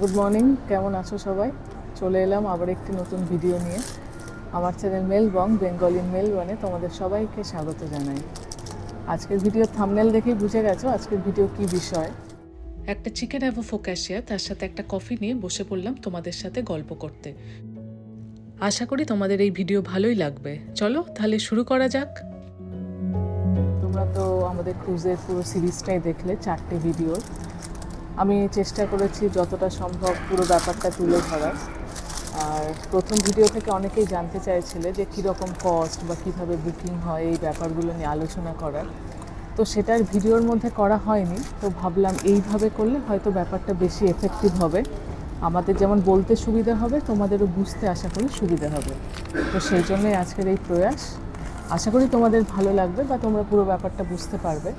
Good morning কেমন আছো সবাই? চলে এলাম আবার একটি নতুন ভিডিও নিয়ে। আমার চ্যানেল মেলবং বেঙ্গল মেলবনে তোমাদের সবাইকে স্বাগত জানাই। আজকের ভিডিও থামনেল দেখেই বুঝে গেছো আজকের ভিডিও কি বিষয়। একটা চিকেন অ্যাভো ফোকাসিয়া তার সাথে একটা কফি নিয়ে বসে পড়লাম তোমাদের সাথে গল্প করতে। আশা করি তোমাদের এই ভিডিও ভালোই লাগবে। চলো তাহলে শুরু করা যাক। তোমরা তো আমাদের ক্রুজের পুরো সিরিজটাই দেখলে, চারটে ভিডিও আমি চেষ্টা করেছি যতটা সম্ভব পুরো ব্যাপারটা তুলে ধরার। আর প্রথম ভিডিও থেকে অনেকেই জানতে চাইছিলে যে কীরকম কস্ট বা কীভাবে বুকিং হয় এই ব্যাপারগুলো নিয়ে আলোচনা করার। তো সেটার ভিডিওর মধ্যে করা হয়নি। তো ভাবলাম এইভাবে করলে হয়তো ব্যাপারটা বেশি এফেক্টিভ হবে। আমাদের যেমন বলতে সুবিধা হবে, তোমাদেরও বুঝতে আশা করি সুবিধা হবে। তো সেই জন্যই আজকের এই প্রয়াস। আশা করি তোমাদের ভালো লাগবে বা তোমরা পুরো ব্যাপারটা বুঝতে পারবে।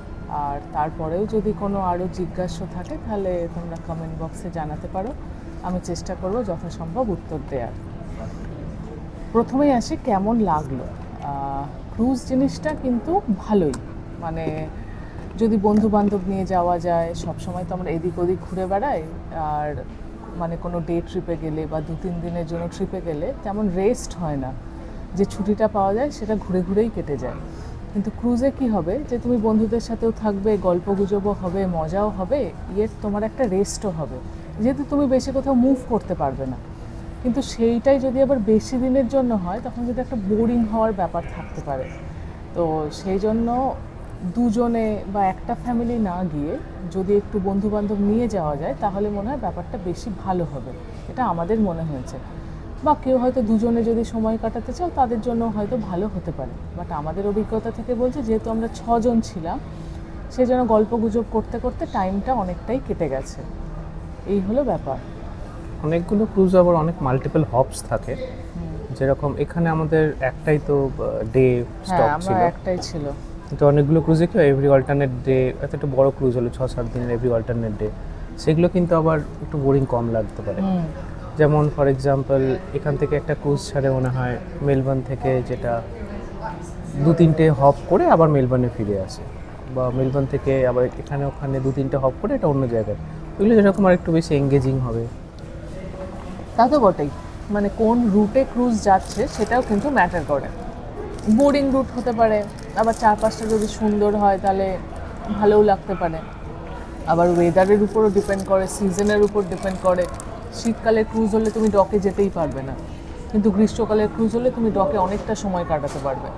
আর তারপরেও যদি কোনো আরও জিজ্ঞাস্য থাকে, তাহলে তোমরা কমেন্ট বক্সে জানাতে পারো। আমি চেষ্টা করব যথাসম্ভব উত্তর দেওয়ার প্রথমেই আসি, কেমন লাগল? ক্রুজ জিনিসটা কিন্তু ভালোই। মানে যদি বন্ধু বান্ধব নিয়ে যাওয়া যায় সব সময় তো আমরা এদিক ওদিক ঘুরে বেড়াই, আর মানে কোনো ডে ট্রিপে গেলে বা দু তিন দিনের জন্য ট্রিপে গেলে তেমন রেস্ট হয় না। যে ছুটিটা পাওয়া যায়, সেটা ঘুরে ঘুরেই কেটে যায়। কিন্তু ক্রুজে কি হবে? যে তুমি বন্ধুদের সাথেও থাকবে গল্প গুজবও হবে, মজাও হবে ইয়ে তোমার একটা রেস্টও হবে। যেহেতু তুমি বেশি কোথাও মুভ করতে পারবে না। কিন্তু সেইটাই যদি আবার বেশি দিনের জন্য হয়, তখন যদি একটা বোরিং হওয়ার ব্যাপার থাকতে পারে। তো সেই জন্য দুজনে বা একটা ফ্যামিলি না গিয়ে যদি একটু বন্ধু বান্ধব নিয়ে যাওয়া যায়, তাহলে মনে হয় ব্যাপারটা বেশি ভালো হবে। এটা আমাদের মনে হয়েছে। বা কেউ হয়তো দুজনে যদি সময় কাটাতে চাও তাদের জন্য হয়তো ভালো হতে পারে। বাট আমাদের অভিজ্ঞতা থেকে বলছে যেহেতু আমরা ছজন ছিলাম সেই জন্য গল্প গুজব করতে করতে টাইমটা অনেকটাই কেটে গেছে। এই হলো ব্যাপার। অনেকগুলো ক্রুজ আবার অনেক মাল্টিপল হপস থাকে। যেরকম এখানে আমাদের একটাই তো ডে হ্যাঁ স্টপ আমরা ছিল। একটাই ছিল। তো অনেকগুলো ক্রুজে কি এভরি অল্টারনেট ডে এত একটা বড় ক্রুজ হলো ছ সাত দিনের এভরি অল্টারনেট ডে সেগুলো কিন্তু আবার একটু বোরিং কম লাগতে পারে। যেমন ফর এক্সাম্পল এখান থেকে একটা ক্রুজ ছাড়ে মনে হয় মেলবার্ন থেকে যেটা দু তিনটে হপ করে আবার মেলবার্নে ফিরে আসে। বা মেলবার্ন থেকে আবার এখানে ওখানে দু তিনটে হপ করে এটা অন্য জায়গায়। ওইগুলো যেরকম আর একটু বেশি এঙ্গেজিং হবে। তা তো বটেই। মানে কোন রুটে ক্রুজ যাচ্ছে সেটাও কিন্তু ম্যাটার করে। বোরিং রুট হতে পারে, আবার চারপাশটা যদি সুন্দর হয় তাহলে ভালোও লাগতে পারে। আবার ওয়েদারের উপরও ডিপেন্ড করে সিজনের উপর ডিপেন্ড করে। শীতকালে ক্রুজ হলে তুমি ডকে যেতেই পারবে না। কিন্তু গ্রীষ্মকালের ক্রুজ হলে তুমি ডকে অনেকটা সময় কাটাতে পারবে।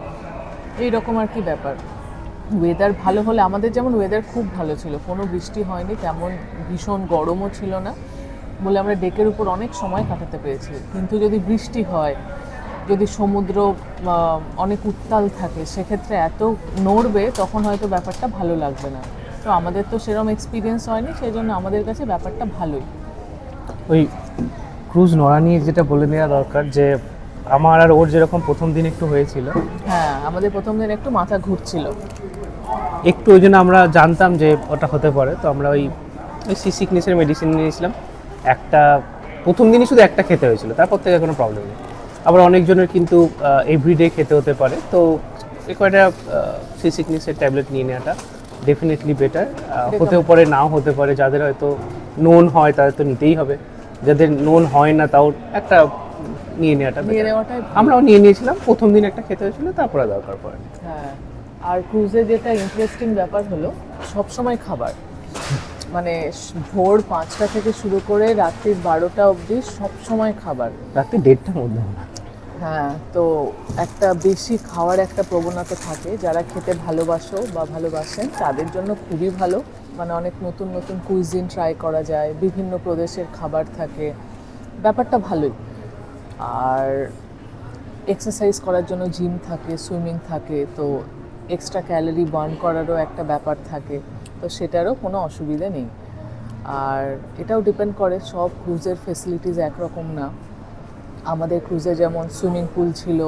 এই রকম আর কি ব্যাপার। ওয়েদার ভালো হলে, আমাদের যেমন ওয়েদার খুব ভালো ছিল। কোনো বৃষ্টি হয়নি, তেমন ভীষণ গরমও ছিল না বলে আমরা ডেকের উপর অনেক সময় কাটাতে পেরেছি। কিন্তু যদি বৃষ্টি হয়, যদি সমুদ্র অনেক উত্তাল থাকে, সেক্ষেত্রে এত নড়বে, তখন হয়তো ব্যাপারটা ভালো লাগবে না। তো আমাদের তো সেরকম এক্সপিরিয়েন্স হয়নি সেই জন্য আমাদের কাছে ব্যাপারটা ভালোই। ওই ক্রুজ নড়া নিয়ে যেটা বলে নেওয়া দরকার যে আমার আর ওর যেরকম প্রথম দিন একটু হয়েছিল। হ্যাঁ আমাদের প্রথম দিন একটু মাথা ঘুরছিল। একটু ওই জন্য আমরা জানতাম যে ওটা হতে পারে তো আমরা ওই ওই সি সিকনেসের মেডিসিন নিয়েছিলাম। একটা প্রথম দিনই শুধু একটা খেতে হয়েছিল তারপর থেকে কোনো প্রবলেম নেই। আবার অনেকজনের কিন্তু এভরিডে খেতে হতে পারে তো কয়টা সি সিকনেসের ট্যাবলেট নিয়ে নেওয়াটা ডেফিনেটলি বেটার হতেও পারে নাও হতে পারে যাদের হয়তো নোন হয় তাদের তো নিতেই হবে। যাদের নোন হয় না তাও একটা নিয়ে নেওয়াটা নিয়ে নেওয়াটা নেওয়াটাই আমরাও নিয়ে নিয়েছিলাম প্রথম দিন একটা খেতে হয়েছিল তারপরে দরকার পড়ে হ্যাঁ আর ক্রুজে যেটা ইন্টারেস্টিং ব্যাপার হলো সব সময় খাবার। মানে ভোর পাঁচটা থেকে শুরু করে রাত্রির বারোটা অবধি সব সময় খাবার। রাত্রি দেড়টার মধ্যে হয়। তো একটা বেশি খাওয়ার একটা প্রবণতা থাকে। যারা খেতে ভালোবাসো বা ভালোবাসেন, তাদের জন্য খুবই ভালো। মানে অনেক নতুন নতুন কুইজিন ট্রাই করা যায়, বিভিন্ন প্রদেশের খাবার থাকে। ব্যাপারটা ভালোই। আর এক্সারসাইজ করার জন্য জিম থাকে সুইমিং থাকে, তো এক্সট্রা ক্যালোরি বার্ন করারও একটা ব্যাপার থাকে। তো সেটারও কোনো অসুবিধা নেই। আর এটাও ডিপেন্ড করে, সব ক্রুজের ফেসিলিটিস একরকম না। আমাদের ক্রুজে যেমন সুইমিং পুল ছিল,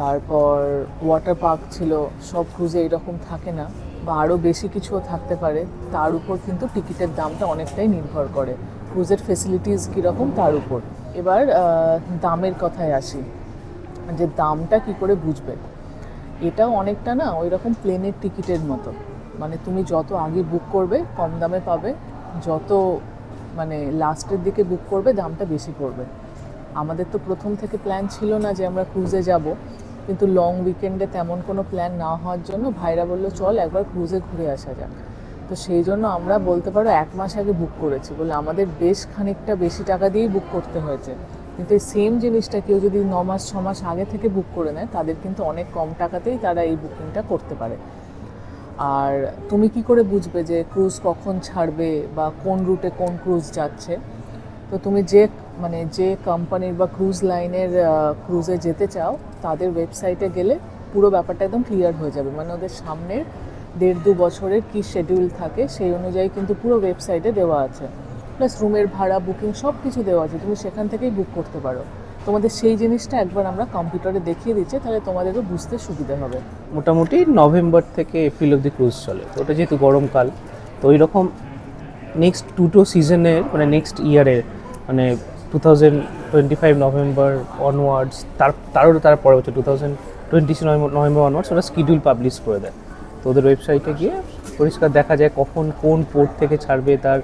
তারপর ওয়াটার পার্ক ছিল, সব ক্রুজে এরকম থাকে না, বা আরও বেশি কিছুও থাকতে পারে, তার উপর কিন্তু টিকিটের দামটা অনেকটাই নির্ভর করে। ক্রুজের ফেসিলিটিস কীরকম তার উপর। এবার দামের কথায় আসি, যে দামটা কি করে বুঝবে? এটাও অনেকটা না ওই রকম প্লেনের টিকিটের মতো। মানে তুমি যত আগে বুক করবে, কম দামে পাবে, যত মানে লাস্টের দিকে বুক করবে, দামটা বেশি পড়বে আমাদের তো প্রথম থেকে প্ল্যান ছিল না যে আমরা ক্রুজে যাব, কিন্তু লং উইকেন্ডে তেমন কোনো প্ল্যান না হওয়ার জন্য ভাইরা বলল, চল একবার ক্রুজে ঘুরে আসা যাক। তো সেই জন্য আমরা বলতে পারো এক মাস আগে বুক করেছি। বলে আমাদের বেশ খানিকটা বেশি টাকা দিয়েই বুক করতে হয়েছে। কিন্তু এই সেম জিনিসটা কেউ যদি ন মাস, ছ মাস আগে থেকে বুক করে নেয়, তাদের কিন্তু অনেক কম টাকাতেই তারা এই বুকিংটা করতে পারে। আর তুমি কি করে বুঝবে যে ক্রুজ কখন ছাড়বে বা কোন রুটে কোন ক্রুজ যাচ্ছে? তো তুমি যে মানে যে কোম্পানির বা ক্রুজ লাইনের ক্রুজে যেতে চাও, তাদের ওয়েবসাইটে গেলে পুরো ব্যাপারটা একদম ক্লিয়ার হয়ে যাবে। মানে ওদের সামনের দেড় দু বছরের কি শিডিউল থাকে, সেই অনুযায়ী কিন্তু পুরো ওয়েবসাইটে দেওয়া আছে। প্লাস রুমের ভাড়া বুকিং সব কিছু দেওয়া আছে। তুমি সেখান থেকেই বুক করতে পারো। তোমাদের সেই জিনিসটা একবার আমরা কম্পিউটারে দেখিয়ে দিচ্ছি, তাহলে তোমাদেরও বুঝতে সুবিধা হবে। মোটামুটি নভেম্বর থেকে এপ্রিল অবধি ক্রুজ চলে। তো ওটা যেহেতু গরমকাল, তো ওই রকম নেক্সট দুটো সিজনের মানে নেক্সট ইয়ারের মানে two thousand twenty five November onwards তার তারও তার পরে হচ্ছে two thousand twenty November onwards ওরা শিডিউল পাবলিশ করে দেয়। তো ওদের ওয়েবসাইটে গিয়ে পরিষ্কার দেখা যায় কখন কোন পোর্ট থেকে ছাড়বে তার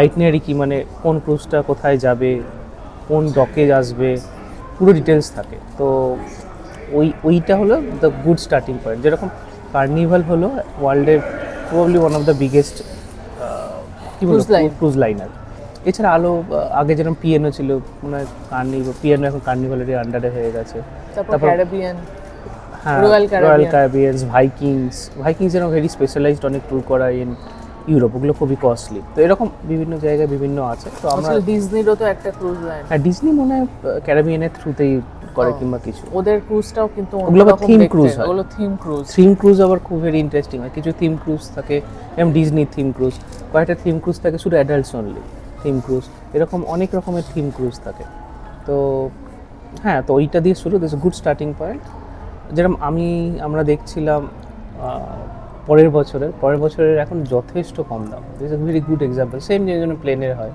আইটনারি কি মানে কোন ক্রুজটা কোথায় যাবে কোন ডকে আসবে পুরো ডিটেলস থাকে। তো ওই ওইটা হলো দ্য গুড স্টার্টিং পয়েন্ট যেরকম কার্নিভাল হলো ওয়ার্ল্ডের probably one of the biggest কি বলব. ক্রুজ লাইনার এছাড়া আলো আগে যেরকম পিএনও ছিল মানে কার্নি পিএনও এখন কার্নিভালের আন্ডারে হয়ে গেছে। তারপর ক্যারাবিয়ান হ্যাঁ রয়্যাল ক্যারিবিয়ান্স ভাইকিংস ভাইকিংস এরকম ভেরি স্পেশালাইজড অনেক ট্যুর করা ইন ইউরোপ ওগুলো খুবই কস্টলি তো এরকম বিভিন্ন জায়গায় বিভিন্ন আছে তো আমরা ডিজনিরও তো একটা ক্রুজ লাইন হ্যাঁ ডিজনি মনে হয় ক্যারাবিয়ানের থ্রুতেই করে কিংবা কিছু। ওদের ক্রুজটাও কিন্তু ওগুলো দেখতে। cruise হয়। ওগুলো থিম ক্রুজ থিম ক্রুজ আবার খুব ভেরি ইন্টারেস্টিং হয়। কিছু থিম ক্রুজ থাকে যেমন ডিজনি থিম ক্রুজ কয়েকটা থিম ক্রুজ থাকে শুধু অ্যাডাল্টস অনলি থিম ক্রুজ এরকম অনেক রকমের থিম ক্রুজ থাকে। তো হ্যাঁ তো ওইটা দিয়ে শুরু দিস গুড স্টার্টিং পয়েন্ট যেরকম আমি আমরা দেখছিলাম পরের বছরের পরের বছরের এখন যথেষ্ট কম দাম। This a very good example same যে জন্য প্লেনের হয়।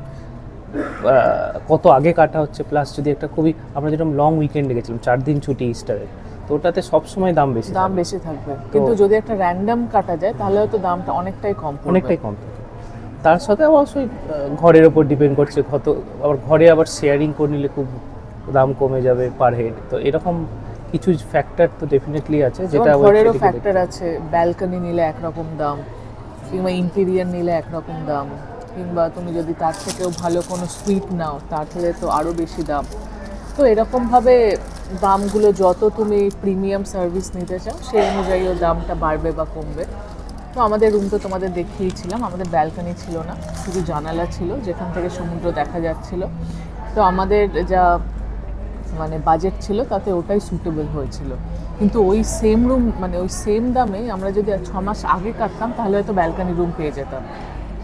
কত আগে কাটা হচ্ছে প্লাস যদি একটা খুবই আমরা যেরকম লং উইকেন্ডে গেছিলাম চার দিন ছুটি ইস্টারে তো ওটাতে সবসময় দাম বেশি দাম বেশি থাকবে। কিন্তু যদি একটা র্যান্ডম কাটা যায় তাহলে হয়তো দামটা অনেকটাই কম অনেকটাই কম থাকে তার সাথে অবশ্যই ঘরের ওপর ডিপেন্ড করছে কত আবার ঘরে আবার শেয়ারিং করে নিলে খুব দাম কমে যাবে পার হেড তো এরকম কিছু ফ্যাক্টর তো ডেফিনেটলি আছে যেটা ঘরেরও ফ্যাক্টর আছে। ব্যালকনি নিলে একরকম দাম কিংবা ইন্টেরিয়ার নিলে একরকম দাম কিংবা তুমি যদি তার থেকেও ভালো কোনো সুইট নাও তার থেকে তো আরও বেশি দাম। তো এরকমভাবে দামগুলো যত তুমি প্রিমিয়াম সার্ভিস নিতে চাও সেই অনুযায়ী ওর দামটা বাড়বে বা কমবে। তো আমাদের রুম তো তোমাদের দেখিয়েছিলাম আমাদের ব্যালকনি ছিল না, শুধু জানালা ছিল যেখান থেকে সমুদ্র দেখা যাচ্ছিল। তো আমাদের যা মানে বাজেট ছিল তাতে ওটাই সুটেবল হয়েছিল। কিন্তু ওই সেম রুম মানে ওই সেম দামে আমরা যদি ছ মাস আগে কাটতাম, তাহলে হয়তো ব্যালকানি রুম পেয়ে যেতাম।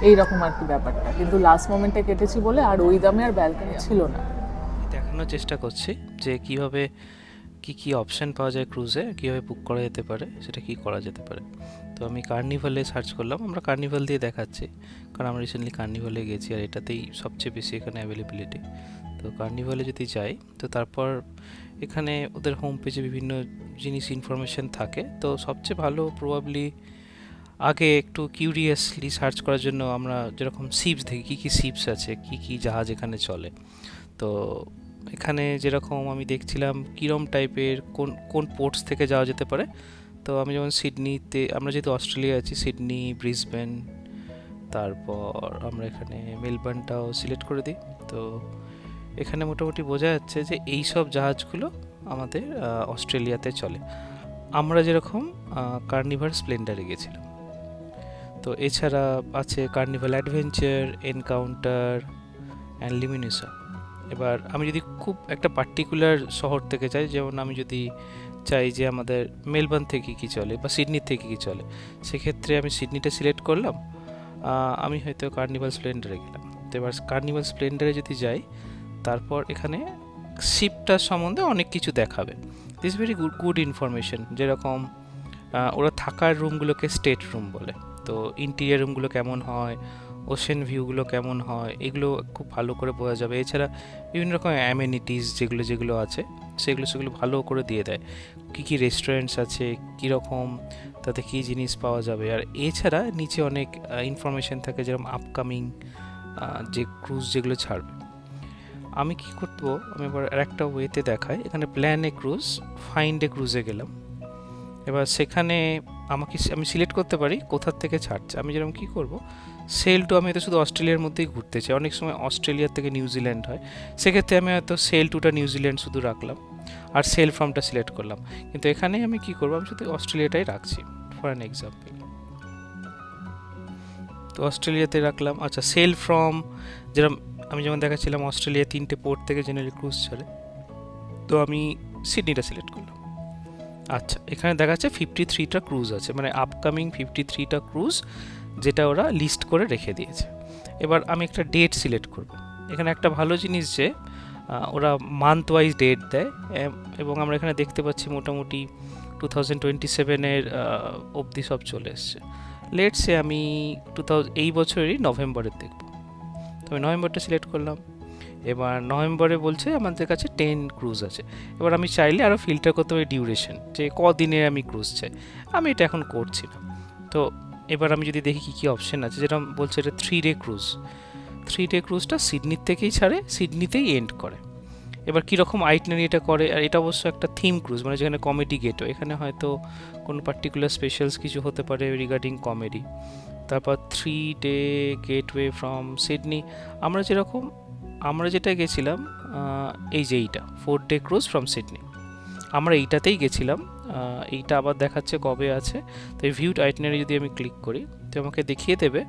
এই রকম আর কি ব্যাপারটা। কিন্তু লাস্ট মোমেন্টে কেটেছি বলে আর ওই দামে আর ব্যালকানি ছিল না। দেখানোর চেষ্টা করছি যে কীভাবে কি কি অপশন পাওয়া যায় ক্রুজে কীভাবে বুক করা যেতে পারে? সেটা কি করা যেতে পারে? তো আমি কার্নিভালে সার্চ করলাম, আমরা কার্নিভাল দিয়ে দেখাচ্ছি। কারণ আমরা রিসেন্টলি কার্নিভালে গেছি আর এটাতেই সবচেয়ে বেশি এখানে অ্যাভেলেবিলিটি তো কার্নিভালে যদি যাই, তো তারপর এখানে ওদের হোম পেজে বিভিন্ন জিনিস ইনফরমেশন থাকে। তো সবচেয়ে ভালো প্রবাবলি আগে একটু কিউরিয়াসলি সার্চ করার জন্য আমরা যেরকম সিপস দেখি, কী কী সিপস আছে, কী কী জাহাজ এখানে চলে। তো এখানে যেরকম আমি দেখছিলাম কিরম টাইপের কোন কোন পোর্টস থেকে যাওয়া যেতে পারে। তো আমি যেমন সিডনিতে, আমরা যেহেতু অস্ট্রেলিয়া আছি, সিডনি, ব্রিসবেন, তারপর আমরা এখানে মেলবার্নটাও সিলেক্ট করে দিই। তো এখানে মোটামুটি বোঝা যাচ্ছে যে এই সব জাহাজগুলো আমাদের অস্ট্রেলিয়াতে চলে। আমরা যেরকম কার্নিভার স্প্লেন্ডারে গেছিলাম তো এছাড়া আছে কার্নিভাল অ্যাডভেঞ্চার, এনকাউন্টার, অ্যান্ড লিমিনেশন। এবার আমি যদি খুব একটা পার্টিকুলার শহর থেকে চাই যেমন আমি যদি চাই যে আমাদের মেলবার্ন থেকে কি চলে বা সিডনি থেকে কি চলে, সেক্ষেত্রে আমি সিডনিটা সিলেক্ট করলাম। আমি হয়তো কার্নিভাল স্প্লেন্ডারে গেলাম। তো এবার কার্নিভাল স্প্লেন্ডারে যদি যাই, তারপর এখানে শিপটার সম্বন্ধে অনেক কিছু দেখাবে। This very good good information যেরকম ওরা থাকার রুমগুলোকে স্টেট রুম বলে। তো ইন্টেরিয়ার রুমগুলো কেমন হয় ওশেন ভিউগুলো কেমন হয়, এগুলো খুব ভালো করে বোঝা যাবে। এছাড়া বিভিন্ন রকম অ্যামেনিটিস যেগুলো যেগুলো আছে, সেগুলো সেগুলো ভালো করে দিয়ে দেয়। কী কী রেস্টুরেন্টস আছে কীরকম তাতে কী জিনিস পাওয়া যাবে? আর এছাড়া নিচে অনেক ইনফরমেশন থাকে যেরকম আপকামিং যে ক্রুজ যেগুলো ছাড়বে। আমি কি করব? আমি এবার আর একটা ওয়েতে দেখাই। এখানে plan a cruise find a ক্রুজে গেলাম। এবার সেখানে আমাকে আমি সিলেক্ট করতে পারি কোথার থেকে ছাড়ছে। আমি যেরকম কী করব? সেল টু আমি হয়তো শুধু অস্ট্রেলিয়ার মধ্যেই ঘুরতে চাই। অনেক সময় অস্ট্রেলিয়ার থেকে নিউজিল্যান্ড হয়। সেক্ষেত্রে আমি হয়তো সেল টুটা নিউজিল্যান্ড শুধু রাখলাম আর সেল ফর্মটা সিলেক্ট করলাম। কিন্তু এখানে আমি কি করব? আমি শুধু অস্ট্রেলিয়াটাই রাখছি ফর অ্যান এক্সাম্পল তো অস্ট্রেলিয়াতে রাখলাম। আচ্ছা সেল ফ্রম যেরকম আমি যেমন দেখাচ্ছিলাম, অস্ট্রেলিয়া তিনটে পোর্ট থেকে জেনারেলি ক্রুজ চলে। তো আমি সিডনিটা সিলেক্ট করলাম। আচ্ছা এখানে দেখা যাচ্ছে ফিফটি থ্রিটা ক্রুজ আছে মানে আপকামিং ফিফটি থ্রিটা ক্রুজ যেটা ওরা লিস্ট করে রেখে দিয়েছে। এবার আমি একটা ডেট সিলেক্ট করব। এখানে একটা ভালো জিনিস যে ওরা মান্থ ওয়াইজ ডেট দেয় এবং আমরা এখানে দেখতে পাচ্ছি মোটামুটি টু থাউজেন্ড টোয়েন্টি সেভেনের অবধি সব চলে এসছে। লেটসে আমি টু থাউজেন্ড এই বছরেরই নভেম্বরের দেখব। তো আমি নভেম্বরটা সিলেক্ট করলাম। এবার নভেম্বরে বলছে আমাদের কাছে টেন ক্রুজ আছে। এবার আমি চাইলে আরও ফিল্টার করতে পারি ডিউরেশন যে কদিনের আমি ক্রুজ চাই। আমি এটা এখন করছি না। তো এবার আমি যদি দেখি কী কী অপশন আছে যেটা বলছে এটা three day cruise three day ক্রুজটা সিডনির থেকেই ছাড়ে সিডনিতেই এন্ড করে। এবার কীরকম আইটনারি এটা করে, আর এটা অবশ্য একটা থিম ক্রুজ মানে যেখানে কমেডি গেটও এখানে হয়তো কোনো পার্টিকুলার স্পেশালস কিছু হতে পারে রিগার্ডিং কমেডি তারপর three day getaway from Sydney আমরা যেরকম আমরা যেটা গেছিলাম এই যে এইটা four day cruise from Sydney আমরা এইটাতেই গেছিলাম এইটা আবার দেখাচ্ছে কবে আছে। তো এই ভিউড আইটনারি যদি আমি ক্লিক করি, তো আমাকে দেখিয়ে দেবে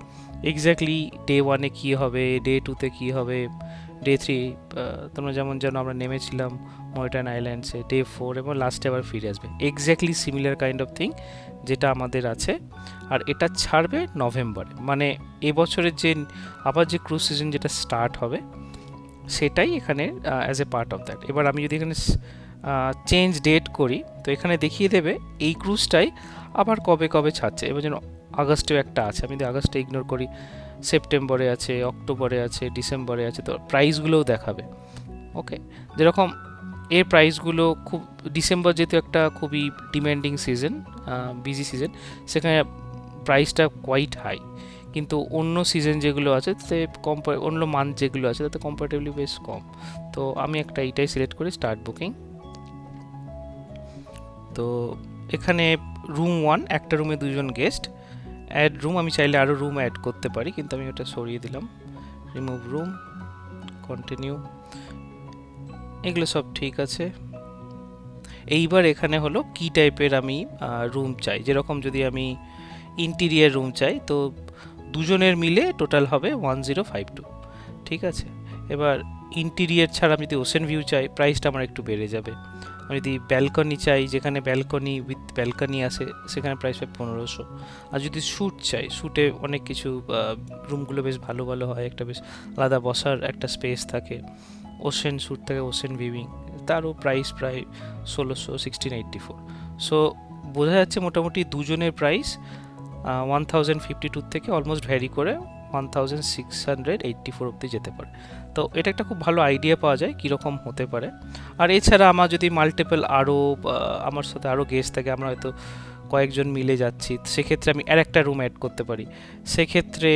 এক্স্যাক্টলি ডে ওয়ানে কী হবে ডে টুতে কী হবে ডে থ্রি তোমরা যেমন যেন আমরা নেমেছিলাম ময়টান আইল্যান্ডসে ডে ফোর এবং লাস্টে আবার ফিরে আসবে। Exactly similar kind of thing যেটা আমাদের আছে। আর এটা ছাড়বে নভেম্বরে মানে এবছরের যে, আবার যে ক্রুজ সিজন যেটা স্টার্ট হবে সেটাই এখানে as a part of that এবার আমি যদি এখানে চেঞ্জ ডেট করি, তো এখানে দেখিয়ে দেবে এই ক্রুজটাই আবার কবে কবে ছাড়ছে। এবার যেন আগস্টেও একটা আছে, আমি যদি আগস্টে ইগনোর করি সেপ্টেম্বরে আছে অক্টোবরে আছে ডিসেম্বরে আছে, তো প্রাইসগুলোও দেখাবে। ওকে যেরকম এর প্রাইসগুলো খুব ডিসেম্বর যেহেতু একটা খুবই ডিমান্ডিং সিজন বিজি সিজন সেখানে প্রাইসটা কোয়াইট হাই কিন্তু অন্য সিজন যেগুলো আছে, তাতে কম্পা অন্য মান্থ যেগুলো আছে, তাতে কম্পারেটিভলি বেশ কম। তো আমি একটা এইটাই সিলেক্ট করি স্টার্ট বুকিং তো এখানে রুম ওয়ান একটা রুমে দুজন গেস্ট অ্যাড রুম আমি চাইলে আরও রুম অ্যাড করতে পারি, কিন্তু আমি ওটা সরিয়ে দিলাম। রিমুভ রুম কন্টিনিউ এগুলো সব ঠিক আছে। এইবার এখানে হলো কি টাইপের আমি রুম চাই। যেরকম যদি আমি ইন্টিরিয়ার রুম চাই, তো দুজনের মিলে টোটাল হবে ওয়ান জিরো ফাইভ টু ঠিক আছে? এবার ইন্টিরিয়ার ছাড়া আমি যদি ওশেন ভিউ চাই প্রাইসটা আমার একটু বেড়ে যাবে। আমি যদি ব্যালকনি চাই, যেখানে ব্যালকনি উইথ ব্যালকনি আসে সেখানে প্রাইস পাই পনেরোশো। আর যদি শ্যুট চাই শ্যুটে অনেক কিছু রুমগুলো বেশ ভালো ভালো হয়, একটা বেশ আলাদা বসার একটা স্পেস থাকে। ওশেন শ্যুট থাকে ওশেন ভিউইং তারও প্রাইস প্রায় ষোলোশো সিক্সটিন এইট্টি ফোর সো বোঝা যাচ্ছে মোটামুটি দুজনের price one thousand fifty two থেকে অলমোস্ট ভ্যারি করে one thousand six hundred eighty four অব্দি যেতে পারে। তো এটা একটা খুব ভালো আইডিয়া পাওয়া যায়, কীরকম হতে পারে। আর এছাড়া আমার যদি মাল্টিপল আরও আমার সাথে আরও গেস্ট থাকে, আমরা হয়তো কয়েকজন মিলে যাচ্ছি, সেক্ষেত্রে আমি আর একটা রুম অ্যাড করতে পারি। সেক্ষেত্রে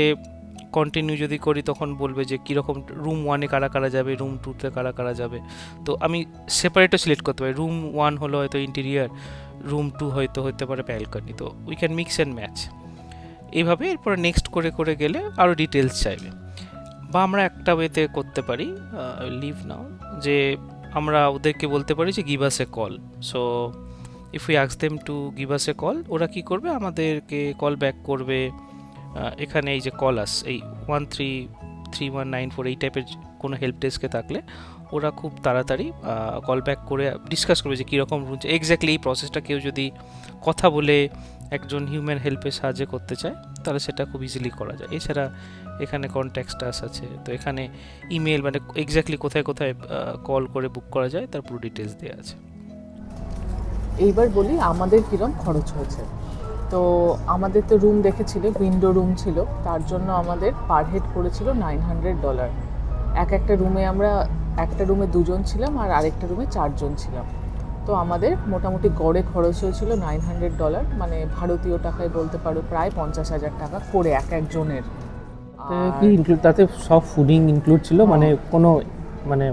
কন্টিনিউ যদি করি, তখন বলবে যে কীরকম রুম ওয়ানে কারা কারা যাবে রুম টুতে কারা কারা যাবে। তো আমি সেপারেটও সিলেক্ট করতে পারি। রুম ওয়ান হলো হয়তো ইন্টেরিয়ার রুম টু হয়তো, হতে পারে ব্যালকনি তো we can mix and match এইভাবে এরপরে নেক্সট করে করে গেলে আরও ডিটেলস চাইবে। বা আমরা একটা ওয়েতে করতে পারি লিভ নাও যে আমরা ওদেরকে বলতে পারি যে give us a call so if you আক্স them to give us a call ওরা কি করবে? আমাদেরকে কল ব্যাক করবে। এখানে এই যে কল আস এই one three three one nine four এই টাইপের কোনো হেল্প ডেস্কে থাকলে ওরা খুব তাড়াতাড়ি কল ব্যাক করে ডিসকাস করবে যে কীরকম রুলস এক্স্যাক্টলি এই প্রসেসটা কেউ যদি কথা বলে একজন হিউম্যান হেল্পের সাহায্যে করতে চায়, তাহলে সেটা খুব ইজিলি করা যায়। এছাড়া এখানে কন্ট্যাক্টস আছে, তো এখানে ইমেল মানে এক্স্যাক্টলি কোথায় কোথায় কল করে বুক করা যায়, তার পুরো ডিটেলস দেওয়া আছে। এইবার বলি আমাদের কীরকম খরচ হয়েছে। তো আমাদের তো রুম দেখেছিলে উইন্ডো রুম ছিল তার জন্য আমাদের পার হেড পড়েছিল নাইন হান্ড্রেড ডলার এক একটা রুমে আমরা একটা রুমে দুজন ছিলাম আর আরেকটা রুমে চারজন ছিলাম। তো আমাদের মোটামুটি গড়ে খরচ হয়েছিল নাইন হান্ড্রেড ডলার মানে ভারতীয় টাকায় বলতে পারো প্রায় পঞ্চাশ হাজার টাকা করে এক একজনের। কি ইনক্লুড তাতে সব ফুডিং ইনক্লুড ছিল? মানে কোনো মানে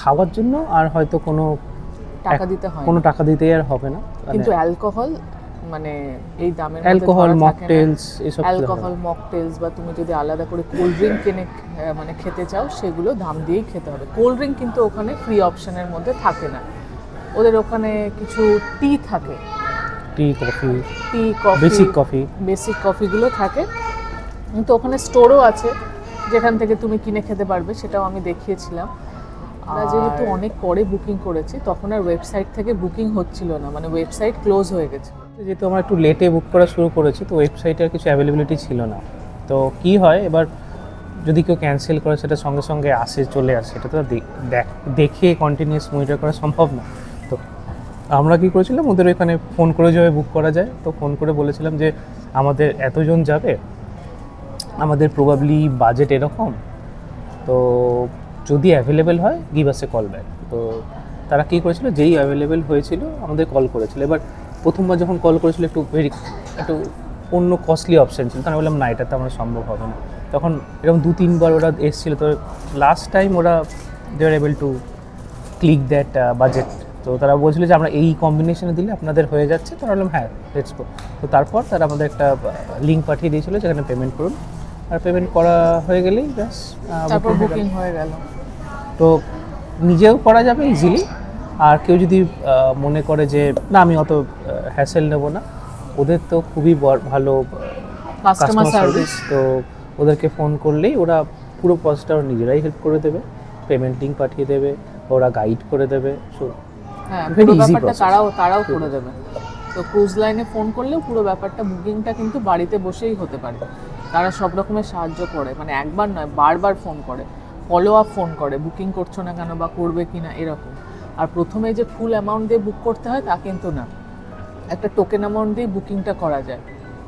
খাওয়ার জন্য আর হয়তো কোনো টাকা দিতে হয় কোনো টাকা দিতেই আর হবে না। কিন্তু অ্যালকোহল মানে এই দামের অ্যালকোহল। মকটেলস এসব অ্যালকোহল মকটেলস বা তুমি যদি আলাদা করে কোল্ড ড্রিঙ্ক কিনে মানে খেতে চাও সেগুলো দাম দিয়েই খেতে হবে। কোল্ড ড্রিঙ্ক কিন্তু ওখানে ফ্রি অপশনের মধ্যে থাকে না। ওদের ওখানে কিছু টি থাকে। Tea coffee tea coffee basic coffee basic কফিগুলো থাকে। কিন্তু ওখানে স্টোরও আছে। যেখান থেকে তুমি কিনে খেতে পারবে সেটাও আমি দেখিয়েছিলাম। আমরা যেহেতু অনেক পরে বুকিং করেছি তখন আর ওয়েবসাইট থেকে বুকিং হচ্ছিল না। মানে ওয়েবসাইট ক্লোজ হয়ে গেছে। যেহেতু আমরা একটু লেটে বুক করা শুরু করেছি, তো ওয়েবসাইটে আর কিছু অ্যাভেলেবিলিটি ছিল না। তো কি হয়, এবার যদি কেউ ক্যান্সেল করে, সেটা সঙ্গে সঙ্গে আসে, চলে আসে, সেটা তো দেখ- কন্টিনিউয়াস মনিটর করা সম্ভব না। তো আমরা কি করেছিলাম, ওদের ওইখানে ফোন করে যেভাবে বুক করা যায়, তো ফোন করে বলেছিলাম যে, আমাদের এতজন যাবে, আমাদের প্রবাবলি বাজেট এরকম, তো যদি অ্যাভেলেবেল হয় গিভ আস কল ব্যাক তো তারা কী করেছিল, যেই অ্যাভেলেবেল হয়েছিল, আমাদের কল করেছিল। এবার প্রথমবার যখন কল করেছিল একটু ভেরি একটু অন্য কস্টলি অপশান ছিল তখন আমি বললাম না এটা তো আমার সম্ভব হবে না। তখন এরকম দু তিনবার ওরা এসেছিল। তো লাস্ট টাইম ওরা they are able to click that budget তো তারা বলছিল যে আমরা এই কম্বিনেশনে দিলে আপনাদের হয়ে যাচ্ছে। তো আমি বললাম হ্যাঁ লেটস গো তো তারপর তারা আমাদের একটা লিঙ্ক পাঠিয়ে দিয়েছিল যেখানে পেমেন্ট করুন। আর পেমেন্ট করা হয়ে গেলেই ব্যাস তারপর। বুকিং হয়ে গেল। তো নিজেও করা যাবে ইজিলি আর কেউ যদি মনে করে যে না আমি অত হ্যাসেল নেব না। ওদের তো খুবই ভালো কাস্টমার সার্ভিস তো ওদেরকে ফোন করলেই ওরা পুরো প্রসেসটা ওরা নিজেরাই হেল্প করে দেবে পেমেন্ট লিঙ্ক পাঠিয়ে দেবে ওরা গাইড করে দেবে। সো হ্যাঁ. তারাও তারাও করে দেবে। তো ক্রুজ লাইনে ফোন করলেও পুরো ব্যাপারটা বুকিংটা কিন্তু বাড়িতে বসেই হতে পারে। তারা সব রকমের সাহায্য করে। মানে একবার নয় বারবার ফোন করে। ফলো আপ ফোন করে বুকিং করছ না কেন বা করবে কি না এরকম। আর প্রথমে যে ফুল অ্যামাউন্ট দিয়ে বুক করতে হয় তা কিন্তু না। একটা টোকেন অ্যামাউন্ট দিয়ে বুকিংটা করা যায়।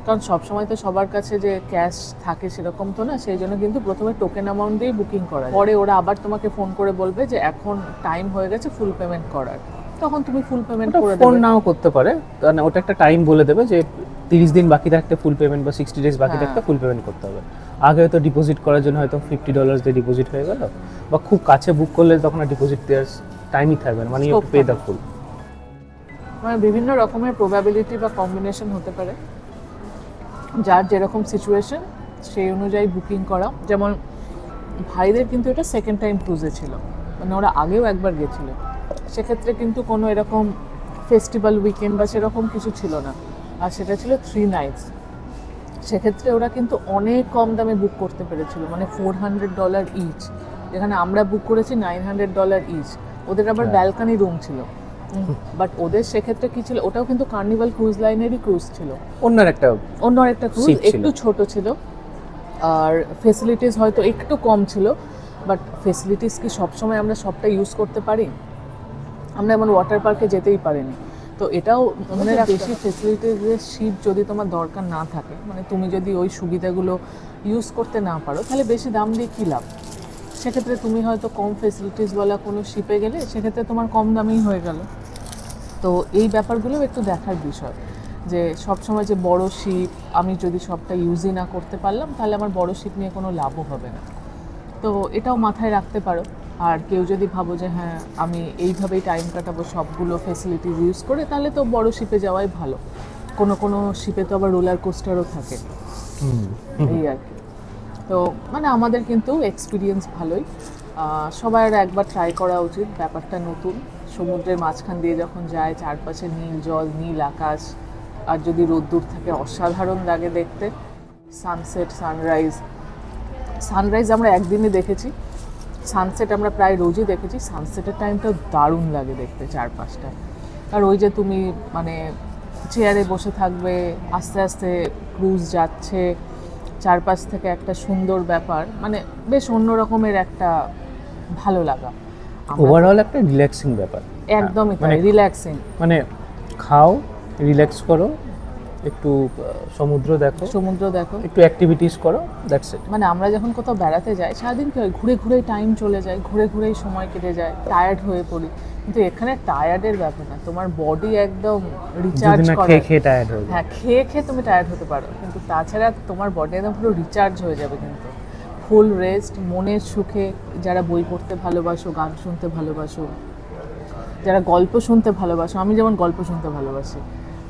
কারণ সবসময় তো সবার কাছে যে ক্যাশ থাকে সেরকম তো না সেই জন্য কিন্তু প্রথমে টোকেন অ্যামাউন্ট দিয়েই বুকিং করা পরে ওরা আবার তোমাকে ফোন করে বলবে যে এখন টাইম হয়ে গেছে ফুল পেমেন্ট করার। তখন তুমি ফুল পেমেন্ট করে ফোন নাও করতে পারে। মানে ওটা একটা টাইম বলে দেবে যে তিরিশ দিন বাকি থাকতে ফুল পেমেন্ট বা সিক্সটি ডেজ বাকি হ্যাঁ। থাকতে ফুল পেমেন্ট করতে হবে। আগে হয়তো ডিপোজিট করার জন্য হয়তো ফিফটি ডলার্স দিয়ে ডিপোজিট হয়ে গেল। বা খুব কাছে বুক করলে তখন ডিপোজিট দেওয়ার টাইমই থাকবে না মানে ইউ পে দ্য ফুল মানে বিভিন্ন রকমের প্রবাবিলিটি বা কম্বিনেশন হতে পারে। যার যেরকম সিচুয়েশন সেই অনুযায়ী বুকিং করা। যেমন ভাইদের কিন্তু এটা সেকেন্ড টাইম ক্রুজে ছিল। মানে ওরা আগেও একবার গেছিল। সেক্ষেত্রে কিন্তু কোনো এরকম ফেস্টিভ্যাল উইকেন্ড বা সেরকম কিছু ছিল না। আর সেটা ছিল থ্রি নাইটস সেক্ষেত্রে ওরা কিন্তু অনেক কম দামে বুক করতে পেরেছিল। মানে ফোর হান্ড্রেড ডলার ইচ যেখানে আমরা বুক করেছি নাইন হান্ড্রেড ডলার ইচ ওদের আবার। ব্যালকানি রুম ছিল। বাট ওদের সেক্ষেত্রে কি ছিল ওটাও কিন্তু কার্নিভাল ক্রুজ লাইনেরই ক্রুজ ছিল। অন্যের একটা অন্য একটা ক্রুজ একটু ছোট ছিল। আর ফেসিলিটিস হয়তো একটু কম ছিল। বাট ফেসিলিটিস কি সবসময় আমরা সবটা ইউজ করতে পারি? আমরা এমন ওয়াটার পার্কে যেতেই পারিনি। তো এটাও মনে বেশি ফেসিলিটিসের শিপ যদি তোমার দরকার না থাকে মানে তুমি যদি ওই সুবিধাগুলো ইউজ করতে না পারো তাহলে বেশি দাম দিয়ে কী লাভ? সেক্ষেত্রে তুমি হয়তো কম ফেসিলিটিসওয়ালা কোনো শিপে গেলে সেক্ষেত্রে তোমার কম দামেই হয়ে গেল। তো এই ব্যাপারগুলোও একটু দেখার বিষয় যে সবসময় যে বড় শিপ আমি যদি সবটা ইউজই না করতে পারলাম তাহলে আমার বড় শিপ নিয়ে কোনো লাভও হবে না। তো এটাও মাথায় রাখতে পারো। আর কেউ যদি ভাবো যে হ্যাঁ আমি এইভাবেই টাইম কাটাবো সবগুলো ফেসিলিটিস ইউজ করে তাহলে তো বড় শিপে যাওয়াই ভালো। কোনো কোনো শিপে তো আবার রোলার কোস্টারও থাকে। এই আর কি। তো মানে আমাদের কিন্তু এক্সপিরিয়েন্স ভালোই। সবার একবার ট্রাই করা উচিত, ব্যাপারটা নতুন। সমুদ্রের মাঝখান দিয়ে যখন যায়, চারপাশে নীল জল, নীল আকাশ, আর যদি রোদ্দুর থাকে, অসাধারণ লাগে দেখতে। সানসেট সানরাইজ সানরাইজ আমরা একদিনে দেখেছি। সানসেট আমরা প্রায় রোজই দেখেছি। সানসেটের টাইমটা দারুণ লাগে দেখতে চারপাশটা। আর ওই যে তুমি মানে চেয়ারে বসে থাকবে, আস্তে আস্তে ক্রুজ যাচ্ছে চারপাশ থেকে একটা সুন্দর ব্যাপার মানে বেশ অন্য রকমের একটা ভালো লাগা। ওভারঅল একটা রিল্যাক্সিং ব্যাপার। একদমই তাই মানে- রিল্যাক্সিং মানে খাও রিল্যাক্স করো একটু সমুদ্র দেখো। সমুদ্র দেখো। একটু অ্যাক্টিভিটিস করো দ্যাটস ইট মানে আমরা যখন কোথাও বেড়াতে যাই সারাদিন কি হয়? ঘুরে ঘুরেই টাইম চলে যায় ঘুরে ঘুরেই সময় কেটে যায় টায়ার্ড হয়ে পড়ি। কিন্তু এখানে টায়ার্ডের ব্যাপার না তোমার বডি একদম রিচার্জ করে। খেয়ে খেয়ে টায়ার্ড হয়ে হ্যাঁ খেয়ে খেয়ে তুমি টায়ার্ড হতে পারো। কিন্তু তাছাড়া তোমার বডি একদম পুরো রিচার্জ হয়ে যাবে কিন্তু। ফুল রেস্ট মনের সুখে যারা বই পড়তে ভালোবাসো গান শুনতে ভালোবাসো যারা গল্প শুনতে ভালোবাসো আমি যেমন গল্প শুনতে ভালোবাসি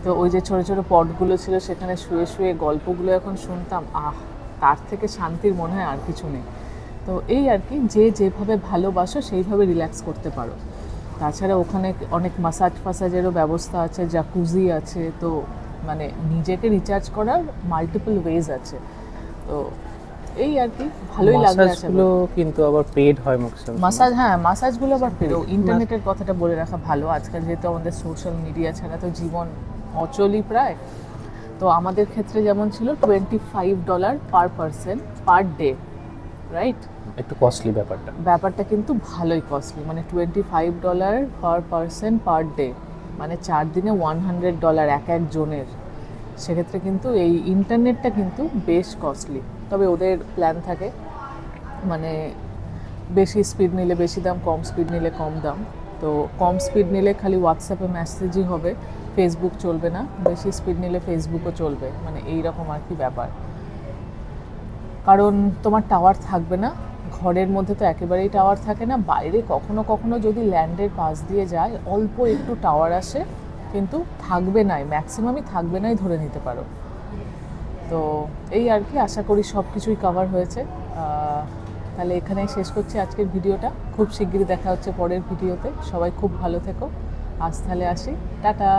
তো ওই যে ছোটো ছোটো পটগুলো ছিল সেখানে শুয়ে শুয়ে গল্পগুলো এখন শুনতাম। আহ তার থেকে শান্তির মনে হয় আর কিছু নেই। তো এই আর কি যে যেভাবে ভালোবাসো সেইভাবে রিল্যাক্স করতে পারো। তাছাড়া ওখানে অনেক মাসাজ ফাসাজেরও ব্যবস্থা আছে জাকুজি আছে। তো মানে নিজেকে রিচার্জ করার মাল্টিপল ওয়েজ আছে। তো এই আর কি ভালোই মাসাজগুলো কিন্তু আবার পেড হয় ম্যাক্সিমাম মাসাজ হ্যাঁ মাসাজগুলো আবার পেড ইন্টারনেটের কথাটা বলে রাখা ভালো। আজকাল যেহেতু আমাদের সোশ্যাল মিডিয়া ছাড়া তো জীবন অচলই প্রায়। তো আমাদের ক্ষেত্রে যেমন ছিল twenty five dollar per person per day right একটু কস্টলি ব্যাপারটা। ব্যাপারটা কিন্তু ভালোই কস্টলি মানে twenty five dollar per person per day মানে চার দিনে ওয়ান হান্ড্রেড ডলার এক এক জনের সেক্ষেত্রে কিন্তু এই ইন্টারনেটটা কিন্তু বেশ কস্টলি তবে ওদের প্ল্যান থাকে মানে বেশি স্পিড নিলে বেশি দাম কম স্পিড নিলে কম দাম। তো কম স্পিড নিলে খালি হোয়াটসঅ্যাপে মেসেজই হবে। ফেসবুক চলবে না, বেশি স্পিড নিলে ফেসবুকও চলবে মানে এই রকম আর কি ব্যাপার। কারণ তোমার টাওয়ার থাকবে না, ঘরের মধ্যে তো একেবারেই টাওয়ার থাকে না, বাইরে কখনো কখনো যদি ল্যান্ডের পাশ দিয়ে যায়, অল্প একটু টাওয়ার আসে, কিন্তু থাকবে নাই ম্যাক্সিমামই থাকবে নাই ধরে নিতে পারো। তো এই আর কি, আশা করি সব কিছুই কভার হয়েছে তাহলে এখানেই শেষ করছি আজকের ভিডিওটা। খুব শিগগিরই দেখা হচ্ছে পরের ভিডিওতে। সবাই খুব ভালো থেকো। আজ তাহলে আসি। টাটা!